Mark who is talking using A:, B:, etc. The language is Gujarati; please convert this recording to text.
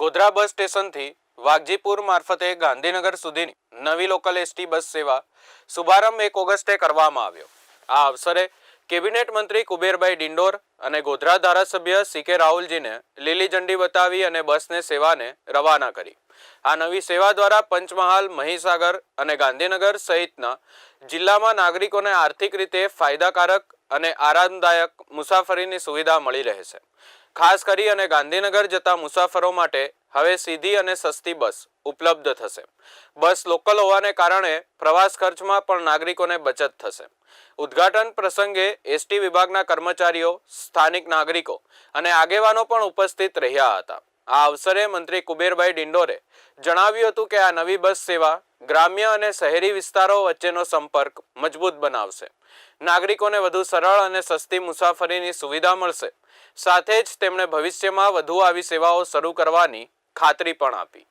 A: ગોધરા બસ સ્ટેશનથી વાઘજીપુર મારફતે ગાંધીનગર સુધીની નવી લોકલ એસટી બસ સેવા શુભારંભ એક ઓગસ્ટે કરવામાં આવ્યો. આ અવસરે કેબિનેટ મંત્રી કુબેરભાઈ ડિંડોર અને ગોધરા ધારાસભ્ય સી કે રાહુલજીને લીલી ઝંડી બતાવી અને બસને સેવાને રવાના કરી. આ નવી સેવા દ્વારા પંચમહાલ, મહીસાગર અને ગાંધીનગર સહિતના જિલ્લામાં નાગરિકોને આર્થિક રીતે ફાયદાકારક અને આરામદાયક મુસાફરીની સુવિધા મળી રહેશે ખાસ કરી અને ગાંધીનગર જતા મુસાફરો માટે હવે સીધી અને સસ્તી બસ ઉપલબ્ધ થશે. બસ લોકલ હોવાને કારણે પ્રવાસ ખર્ચમાં પણ નાગરિકોને બચત થશે. ઉદ્ઘાટન પ્રસંગે એસટી વિભાગના કર્મચારીઓ, સ્થાનિક નાગરિકો અને આગેવાનો પણ ઉપસ્થિત રહ્યા હતા. આ અવસરે મંત્રી કુબેરભાઈ ડિંડોરે જણાવ્યું હતું કે આ નવી બસ સેવા ગ્રામ્ય અને શહેરી વિસ્તારો વચ્ચેનો સંપર્ક મજબૂત બનાવશે. નાગરિકોને વધુ સરળ અને સસ્તી મુસાફરીની સુવિધા મળશે. સાથે જ તેમણે ભવિષ્યમાં વધુ આવી સેવાઓ શરૂ કરવાની ખાતરી પણ આપી.